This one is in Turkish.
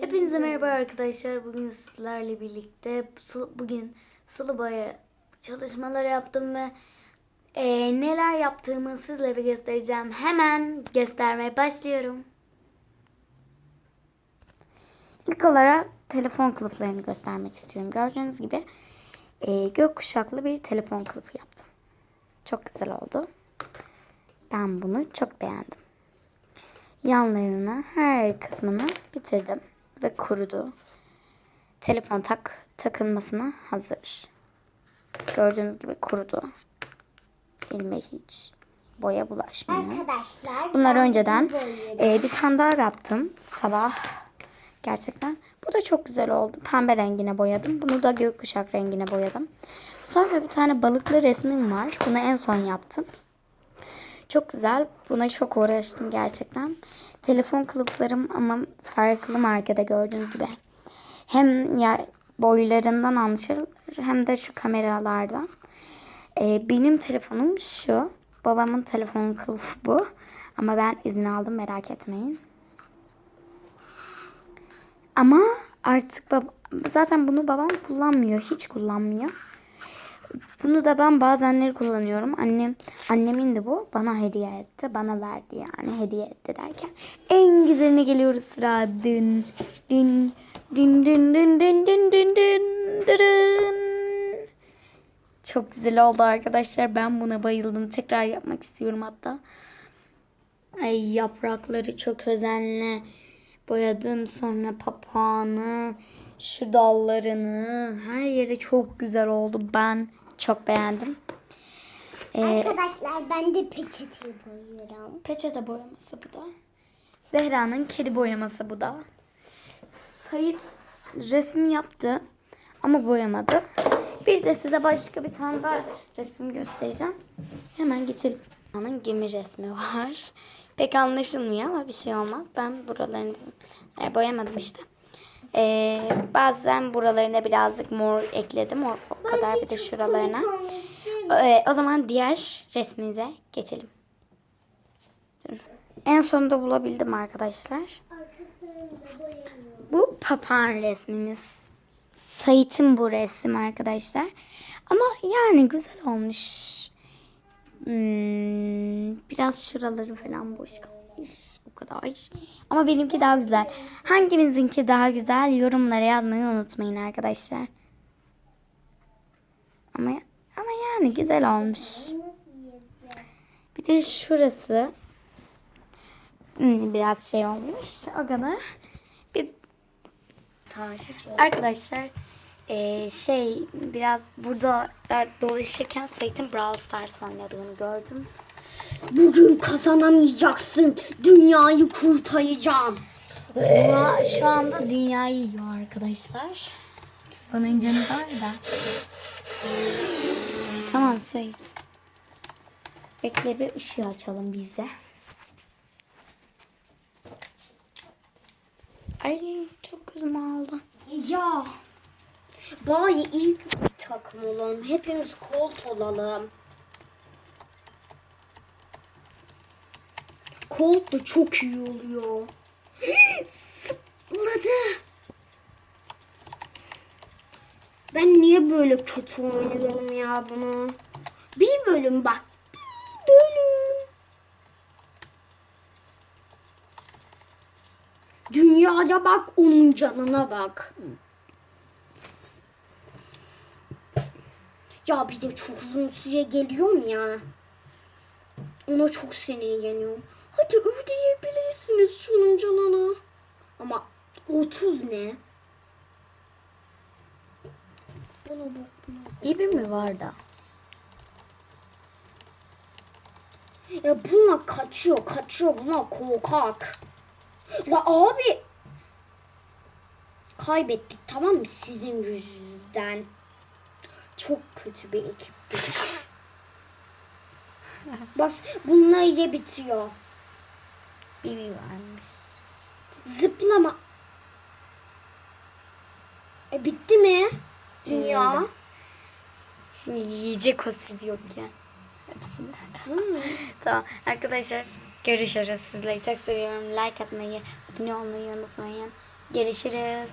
Hepinize merhaba arkadaşlar. Bugün sizlerle birlikte bugün sulu boya çalışmaları yaptım ve eee, neler yaptığımı sizlere göstereceğim. Hemen göstermeye başlıyorum. İlk olarak telefon kılıflarını göstermek istiyorum. Gördüğünüz gibi eee gökkuşaklı bir telefon kılıfı yaptım. Çok güzel oldu. Ben bunu çok beğendim yanlarına her kısmını bitirdim ve kurudu. Telefon tak takılmasına hazır. Gördüğünüz gibi kurudu. Elime hiç boya bulaşmıyor. Arkadaşlar Bunlar önceden e, bir tane daha yaptım sabah. Gerçekten. Bu da çok güzel oldu. Pembe rengine boyadım. Bunu da gökkuşak rengine boyadım. Sonra bir tane balıklı resmim var. Bunu en son yaptım. Çok güzel. Buna çok uğraştım gerçekten. Telefon kılıflarım ama farklı markada gördüğünüz gibi. Hem ya boylarından anlaşılır hem de şu kameralardan. Ee, benim telefonum şu. Babamın telefonu kılıfı bu. Ama ben izin aldım merak etmeyin. Ama artık bab zaten bunu babam kullanmıyor. Hiç kullanmıyor. Bunu da ben bazenleri kullanıyorum. Annem annemin de bu bana hediye etti. Bana verdi yani hediye etti derken. En güzeline geliyoruz sıra. Dün dün dün dün dün dün dün dün dün dırın. Çok güzel oldu arkadaşlar. Ben buna bayıldım. Tekrar yapmak istiyorum hatta. Ay yaprakları çok özenle boyadım. Sonra papağanı, şu dallarını, her yeri çok güzel oldu. Ben çok beğendim. Ee, Arkadaşlar ben de peçete boyuyorum. peçete boyaması bu da. Zehra'nın kedi boyaması bu da. Sait resim yaptı ama boyamadı. Bir de size başka bir tane daha resim göstereceğim. Hemen geçelim. Onun gemi resmi var. Pek anlaşılmıyor ama bir şey olmaz. Ben buralarını e, boyamadım işte. Ee, bazen buralarına birazcık mor ekledim. O, o kadar bir de şuralarına. Ee, o zaman diğer resmimize geçelim. En sonunda bulabildim arkadaşlar. Bu papağan resmimiz. Sait'in bu resim arkadaşlar. Ama yani güzel olmuş. Hmm, biraz şuraları falan boş kalmış. Kadar. Ama benimki daha güzel. Hangimizinki daha güzel yorumlara yazmayı unutmayın arkadaşlar. Ama ama yani güzel olmuş. Bir de şurası hmm, biraz şey olmuş. O kadar. Bir Arkadaşlar eee, şey biraz burada dolaşırken Sait'in Brawl Stars oynadığını gördüm. Bugün kazanamayacaksın. Dünyayı kurtaracağım. Ama şu anda dünyayı yiyor arkadaşlar. Onun canı var da. Tamam Sait. Bekle bir ışığı açalım bize. Ay çok gözüm aldı. Ya. Bari ilk bir takım olalım. Hepimiz kolt olalım. Kolt da çok iyi oluyor. Sıpladı. Ben niye böyle kötü oynuyorum ya bunu? Bir bölüm bak. Bir bölüm. Dünyaya bak, onun canına bak. Ya bir de çok uzun süre geliyorum ya. Ona çok sinirleniyorum. Hadi ödeyebilirsiniz şunun canına. Ama 30 ne? Buna bak buna. İbi mi var da? Ya bunlar kaçıyor kaçıyor bunlar korkak. Ya abi. Kaybettik tamam mı sizin yüzünüzden. Çok kötü bir ekiptik. Bas bunlar ye bitiyor. İbi varmış. Zıplama. E bitti mi? Dünya. Yiyecek o siz yokken. Hepsini. Hmm. tamam arkadaşlar görüşürüz. Sizleri çok seviyorum. Like atmayı, abone olmayı unutmayın. Görüşürüz.